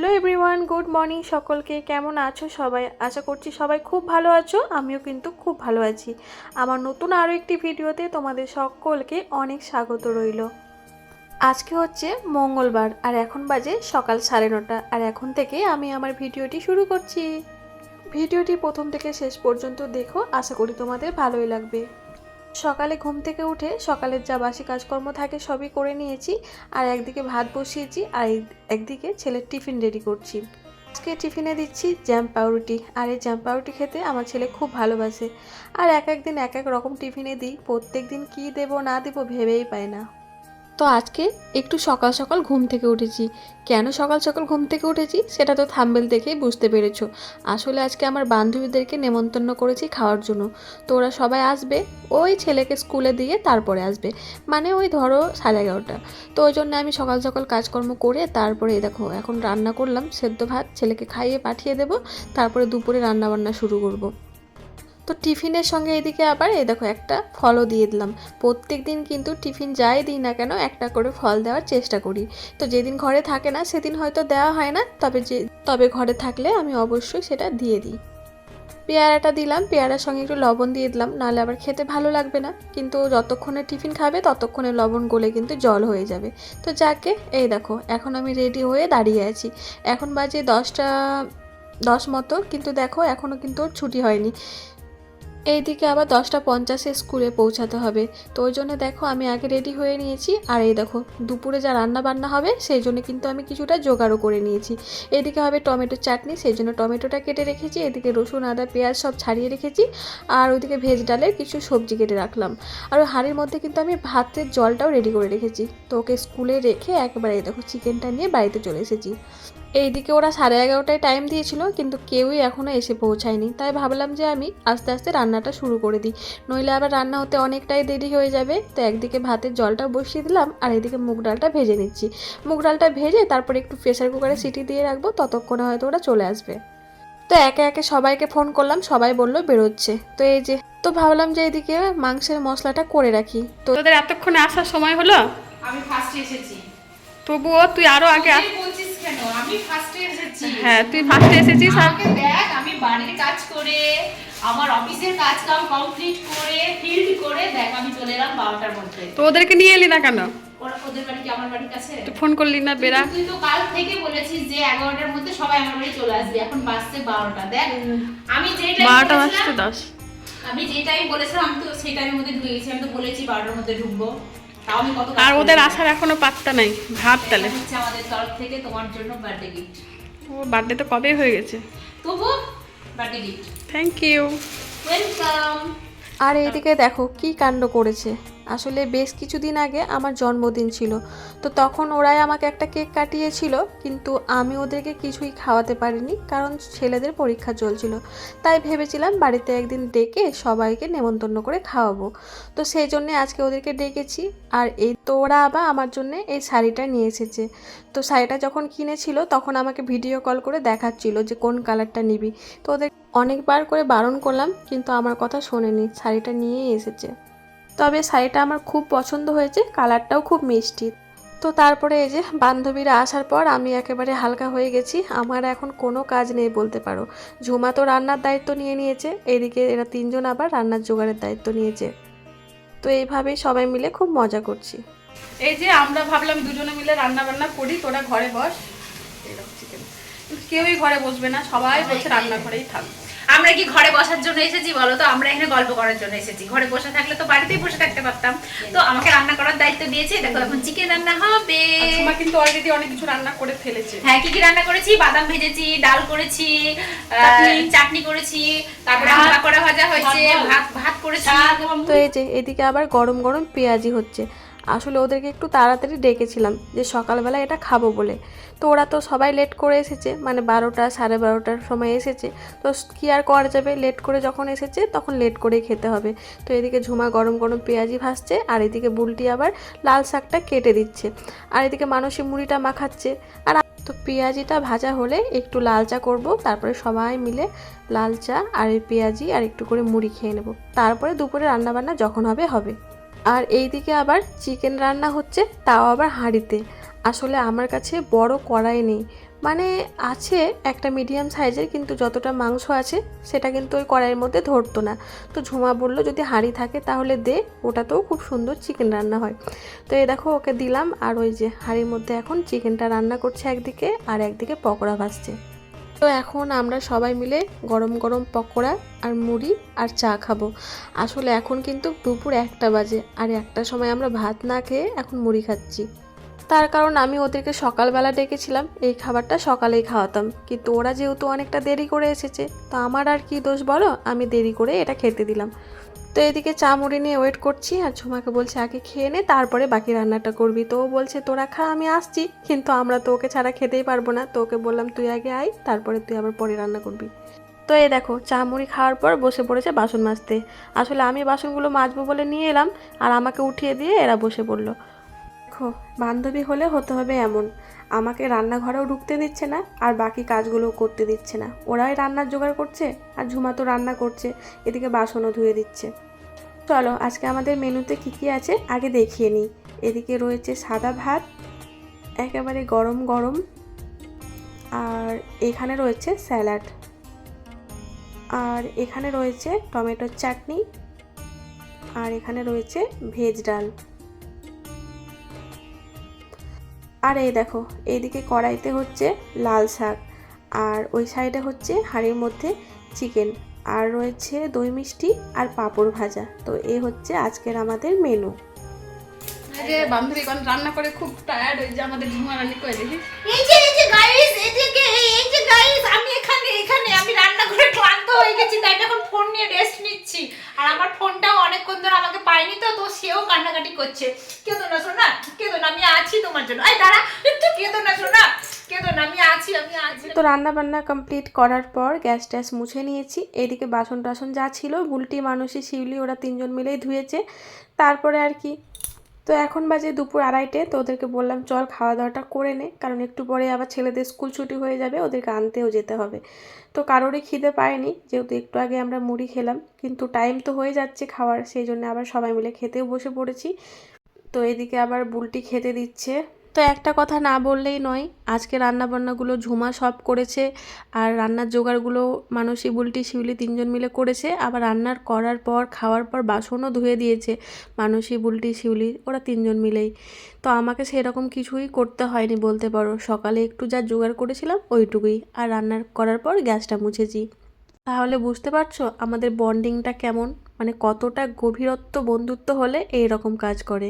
Hello everyone, good morning সকলকে। কেমন আছো সবাই? আশা করছি সবাই খুব ভালো আছো, আমিও কিন্তু খুব ভালো আছি। আমার নতুন আরও একটি ভিডিওতে তোমাদের সকলকে অনেক স্বাগত রইল। আজকে হচ্ছে মঙ্গলবার, আর এখন বাজে সকাল সাড়ে নটা। আর এখন থেকে আমি আমার ভিডিওটি শুরু করছি। ভিডিওটি প্রথম থেকে শেষ পর্যন্ত দেখো, আশা করি তোমাদের ভালোই লাগবে। সকালে ঘুম থেকে উঠে সকালের যা বাসি কাজকর্ম থাকে সবই করে নিয়েছি, আর একদিকে ভাত বসিয়েছি, আর একদিকে ছেলের টিফিন রেডি করছি। আজকে টিফিনে দিচ্ছি জ্যাম পাউরুটি, আর এই জ্যাম পাউরুটি খেতে আমার ছেলে খুব ভালোবাসে। আর এক এক দিন এক এক রকম টিফিনে দিই, প্রত্যেক দিন কী দেবো না দেবো ভেবেই পায় না। তো আজকে একটু সকাল সকাল ঘুম থেকে উঠেছি। কেন সকাল সকাল ঘুম থেকে উঠেছি সেটা তো থাম্বেল দেখেই বুঝতে পেরেছ। আসলে আজকে আমার বান্ধবীদেরকে নেমন্তন্ন করেছি খাওয়ার জন্য। তো ওরা সবাই আসবে, ওই ছেলেকে স্কুলে দিয়ে তারপরে আসবে। মানে ওই ধরো সাড়ে এগারোটা। তো ওই জন্য আমি সকাল সকাল কাজকর্ম করে তারপরে দেখো, এখন রান্না করলাম, সেদ্ধ ভাত ছেলেকে খাইয়ে পাঠিয়ে দেবো, তারপরে দুপুরে রান্না বান্না শুরু করব। তো টিফিনের সঙ্গে এদিকে আবার এই দেখো একটা ফলও দিয়ে দিলাম। প্রত্যেক দিন কিন্তু টিফিন যাই দিই না কেন একটা করে ফল দেওয়ার চেষ্টা করি। তো যেদিন ঘরে থাকে না সেদিন হয়তো দেওয়া হয় না, তবে যে, তবে ঘরে থাকলে আমি অবশ্যই সেটা দিয়ে দিই। পেয়ারাটা দিলাম, পেয়ারার সঙ্গে একটু লবণ দিয়ে দিলাম, নাহলে আবার খেতে ভালো লাগবে না। কিন্তু যতক্ষণে টিফিন খাবে ততক্ষণে লবণ গলে কিন্তু জল হয়ে যাবে। তো যাকে, এই দেখো, এখন আমি রেডি হয়ে দাঁড়িয়ে আছি। এখন বাজে দশটা, দশ মতো, কিন্তু দেখো এখনও কিন্তু ওর ছুটি হয়নি। এইদিকে আবার দশটা পঞ্চাশে স্কুলে পৌঁছাতে হবে। তো ওই জন্য দেখো আমি আগে রেডি হয়ে নিয়েছি, আর এই দেখো দুপুরে যা রান্না বান্না হবে, সেই জন্য কিন্তু আমি কিছুটা জোগাড়ও করে নিয়েছি। এদিকে হবে টমেটো চাটনি, সেই জন্য টমেটোটা কেটে রেখেছি, এদিকে রসুন, আদা, পেঁয়াজ সব ছাড়িয়ে রেখেছি, আর ওইদিকে ভেজ ডালের কিছু সবজি কেটে রাখলাম। আর ওই হাঁড়ির মধ্যে কিন্তু আমি ভাতের জলটাও রেডি করে রেখেছি। তো ওকে স্কুলে রেখে একবারে দেখো চিকেনটা নিয়ে বাড়িতে চলে এসেছি। এইদিকে ওরা সাড়ে এগারোটায় টাইম দিয়েছিল কিন্তু কেউই এখনও এসে পৌঁছায়নি। তাই ভাবলাম যে আমি আস্তে আস্তে রান্নাটা শুরু করে দিই। নইলে আবার রান্না হতে অনেকটাই দেরি হয়ে যাবে। তো একদিকে ভাতের জলটা বসিয়ে দিলাম আর এদিকে মুগ ডালটা ভেজে নিচ্ছি। মুগ ডালটা ভেজে তারপরে একটু প্রেসার কুকারে সিটি দিয়ে রাখব ততক্ষণে হয়তো ওরা চলে আসবে। তো একে একে সবাইকে ফোন করলাম সবাই বলল বেরোচ্ছে। তো এই যে তো ভাবলাম যে এদিকে মাংসের মশলাটা করে রাখি। তো তোদের এতক্ষণে আসার সময় হলো? আমি ফার্স্টে এসেছি। তবুও তুই আরও আগে আমি ফার্স্টে এসেছি। হ্যাঁ তুই ফার্স্টে এসেছিস আমাকে দেখ আমি বাড়ির কাজ করে আমার অফিসের কাজ কাম কমপ্লিট করে ফিল্ড করে দেখ আমি চলে এলাম বারোটার মধ্যে। তো ওদেরকে নিয়ে এলি না কেন? ওরা ওদের বাড়ি কি আমার বাড়ির কাছে? তুই ফোন করলি না বেরা তুই তো কাল থেকে বলেছিস যে এগারোটার মধ্যে সবাই আমার বাড়ি চলে আসবে এখন বাজছে বারোটা দেখ। আমি যে টাইম বারোটা বাজতে দশ। আমি যে টাইম বলেছিলাম আমি তো সেই টাইমের মধ্যে ঢুকে গেছি আমি তো বলেছি বারোটার মধ্যে ঢুকবো। আর ওদের আসার এখনও পাত্তা নাই ভাব তাহলে আমাদের তরফ থেকে তোমার জন্য বার্থডে গিফট ও বার্থডে তো কবে হয়ে গেছে? তবু birthday gift thank you welcome আর এইদিকে দেখো কি কাণ্ড করেছে। আসলে বেশ কিছুদিন আগে আমার জন্মদিন ছিল। তো তখন ওরাই আমাকে একটা কেক কাটিয়েছিল, কিন্তু আমি ওদেরকে কিছুই খাওয়াতে পারিনি কারণ ছেলেদের পরীক্ষা চলছিল। তাই ভেবেছিলাম বাড়িতে একদিন ডেকে সবাইকে নেমন্তন্ন করে খাওয়াবো। তো সেই জন্যে আজকে ওদেরকে ডেকেছি। আর এই তো ওরা আবার আমার জন্য এই শাড়িটা নিয়ে এসেছে। তো শাড়িটা যখন কিনেছিল তখন আমাকে ভিডিও কল করে দেখাচ্ছিল যে কোন কালারটা নিবি। তো ওদের অনেকবার করে বারণ করলাম, কিন্তু আমার কথা শোনেনি। শাড়িটা নিয়েই এসেছে। তবে শাড়িটা আমার খুব পছন্দ হয়েছে, কালারটাও খুব মিষ্টি। তো তারপরে এই যে বান্ধবীরা আসার পর আমি একেবারে হালকা হয়ে গেছি, আমার এখন কোনো কাজ নেই বলতে পারো। ঝুমা তো রান্নার দায়িত্ব নিয়ে নিয়েছে, এদিকে এরা তিনজন আবার রান্নার জোগাড়ের দায়িত্ব নিয়েছে। তো এইভাবেই সবাই মিলে খুব মজা করছি। এই যে আমরা ভাবলাম দুজনে মিলে রান্না বান্না করি, তোরা ঘরে বস। এরকম কেউই ঘরে বসবে না, সবাই বলছে রান্না ঘরেই থাকবে। আমরা কি ঘরে বসার জন্য এসেছি বলো তো? আমরা এখানে গল্প করার জন্য এসেছি। ঘরে বসে থাকলে তো বাড়িতেই বসে থাকতে পারতাম। তো আমাকে রান্না করার দায়িত্ব দিয়েছে। দেখো এখন চিকেন রান্না হবে। তোমার কিন্তু অলরেডি অনেক কিছু রান্না করে ফেলেছে। হ্যাঁ কি কি রান্না করেছি? বাদাম ভেজেছি ডাল করেছি চাটনি। চাটনি করেছি তারপরে ভাত। পাকোড়া ভাজা হয়েছে ভাত ভাত করেছি। তো এই যে এদিকে আবার গরম গরম পেঁয়াজি হচ্ছে। আসলে ওদেরকে একটু তাড়াতাড়ি ডেকেছিলাম যে সকালবেলা এটা খাব বলে। তো ওরা তো সবাই লেট করে এসেছে মানে বারোটা, সাড়ে বারোটার সময় এসেছে। তো কি আর করা যাবে? লেট করে যখন এসেছে তখন লেট করেই খেতে হবে। তো এদিকে ঝুমা গরম গরম পেঁয়াজি ভাসছে আর এদিকে বুলটি আবার লাল শাকটা কেটে দিচ্ছে। আর এদিকে মানসী মুড়িটা মাখাচ্ছে। আর তো পেঁয়াজিটা ভাজা হলে একটু লাল চা করব, তারপরে সবাই মিলে লাল চা আর এই পেঁয়াজি আর একটু করে মুড়ি খেয়ে নেব। তারপরে দুপুরে রান্নাবান্না যখন হবে হবে। আর এইদিকে আবার চিকেন রান্না হচ্ছে, তাও আবার হাঁড়িতে। আসলে আমার কাছে বড় কড়াই নেই। মানে আছে একটা মিডিয়াম সাইজের কিন্তু যতটা মাংস আছে, সেটা কিন্তু ওই কড়াইয়ের মধ্যে ধরতো না। তো ঝুমা বলল, যদি হাঁড়ি থাকে তাহলে দে, ওটাতেও খুব সুন্দর চিকেন রান্না হয়। তো এ দেখো, ওকে দিলাম, আর ওই যে হাঁড়ির মধ্যে এখন চিকেনটা রান্না করছে একদিকে, আর একদিকে পকোড়া ভাজছে। তো এখন আমরা সবাই মিলে গরম গরম পকোড়া আর মুড়ি আর চা খাব। আসলে এখন কিন্তু দুপুর একটা বাজে আর একটা সময় আমরা ভাত না খেয়ে এখন মুড়ি খাচ্ছি। তার কারণ আমি ওদেরকে সকালবেলা ডেকেছিলাম, এই খাবারটা সকালেই খাওয়াতাম। কিন্তু ওরা যেহেতু অনেকটা দেরি করে এসেছে, তো আমার আর কি দোষ বলো? আমি দেরি করে এটা খেতে দিলাম। তো এদিকে চা মুড়ি নিয়ে ওয়েট করছি আর ঝুমাকে বলছে, আগে খেয়ে নে, তারপরে বাকি রান্নাটা করবি। তো ও বলছে, তোরা খা, আমি আসছি। কিন্তু আমরা তো ওকে ছাড়া খেতেই পারব না। তো ওকে বললাম, তুই আগে আয়, তারপরে তুই আবার পরে রান্না করবি। তো এই দেখো, চা মুড়ি খাওয়ার পর বসে পড়েছে বাসন মাজতে। আসলে আমি বাসনগুলো মাজবো বলে নিয়ে এলাম আর আমাকে উঠিয়ে দিয়ে এরা বসে পড়ল। দেখো, বান্ধবী হলে হতে হবে এমন। আমাকে রান্নাঘরেও ঢুকতে দিচ্ছে না আর বাকি কাজগুলোও করতে দিচ্ছে না। ওরাই রান্নার জোগাড় করছে আর ঝুমা তো রান্না করছে, এদিকে বাসনও ধুয়ে দিচ্ছে। চলো, আজকে আমাদের মেনুতে কী কী আছে আগে দেখিয়ে নিই। এদিকে রয়েছে সাদা ভাত, একেবারে গরম গরম, আর এখানে রয়েছে স্যালাড। আর এখানে রয়েছে টমেটোর চাটনি, আর এখানে রয়েছে ভেজ ডাল। আর এই দেখো এইদিকে কড়াইতে হচ্ছে লাল শাক আর ওই সাইডে হচ্ছে হাঁড়ির মধ্যে চিকেন আর রয়েছে দই মিষ্টি আর পাঁপড় ভাজা। তো এই হচ্ছে আজকের আমাদের মেনু যে বান্ধবী কোন রান্না করে খুব টায়ার্ড হয়ে যে আমাদের ঝুমা রানি করে দেখি? এই যে এই যে গাইস এদিকে এই যে গাইস আমি এখানে আমি রান্না করে ক্লান্ত হয়ে গেছি, তাই এখন ফোন নিয়ে রেস্ট নিচ্ছি। আর আমার ফোনটাও অনেকক্ষণ ধরে আমাকে পাইনি তো তো সেও কান্নাকাটি করছে। কেঁদো না শোনা কেঁদো না, আমি আছি তোমার জন্য। এই দাঁড়া, একটু কেঁদো না শোনা কেঁদো না, আমি আছি আমি আছি। তো রান্না বান্না কমপ্লিট করার পর গ্যাস ট্যাস মুছে নিয়েছি। এদিকে বাসন টাসন যা ছিল বুলটি মানুষই শিউলি ওরা তিনজন মিলেই ধুয়েছে। তারপরে আর কি তো এখন বাজে দুপুর আড়াইটে, তো ওদেরকে বললাম, চল খাওয়া দাওয়াটা করে নে। কারণ একটু পরে আবার ছেলেদের স্কুল ছুটি হয়ে যাবে, ওদেরকে আনতেও যেতে হবে। তো কারোরই খিদে পায়নি, যেহেতু একটু আগে আমরা মুড়ি খেলাম, কিন্তু টাইম তো হয়ে যাচ্ছে খাওয়ার, সেই জন্য আবার সবাই মিলে খেতেও বসে পড়েছি। তো এদিকে আবার বুলটি খেতে দিচ্ছে। তো একটা কথা না বললেই নয়, আজকে রান্নাবান্নাগুলো ঝুমা সব করেছে আর রান্নার জোগাড়গুলো মানসী, বুলটি, শিউলি তিনজন মিলে করেছে। আবার রান্নার করার পর, খাওয়ার পর বাসনও ধুয়ে দিয়েছে মানসী, বুলটি, শিউলি, ওরা তিনজন মিলেই। তো আমাকে সেরকম কিছুই করতে হয়নি বলতে পারো। সকালে একটু যা জোগাড় করেছিলাম ওইটুকুই আর রান্নার করার পর গ্যাসটা মুছেছি। তাহলে বুঝতে পারছ আমাদের বন্ডিংটা কেমন? মানে কতটা গভীরত্ব বন্ধুত্ব হলে এই রকম কাজ করে।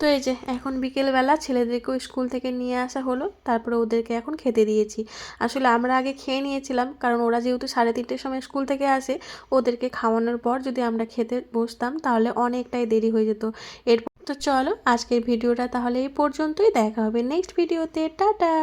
তো এই যে, এখন বিকেলবেলা ছেলেদেরকেও স্কুল থেকে নিয়ে আসা হলো, তারপরে ওদেরকে এখন খেতে দিয়েছি। আসলে আমরা আগে খেয়ে নিয়েছিলাম, কারণ ওরা যেহেতু সাড়ে তিনটের সময় স্কুল থেকে আসে, ওদেরকে খাওয়ানোর পর যদি আমরা খেতে বসতাম, তাহলে অনেকটাই দেরি হয়ে যেত। এরপর তো চলো, আজকের ভিডিওটা তাহলে এই পর্যন্তই, দেখা হবে নেক্সট ভিডিওতে, টাটা!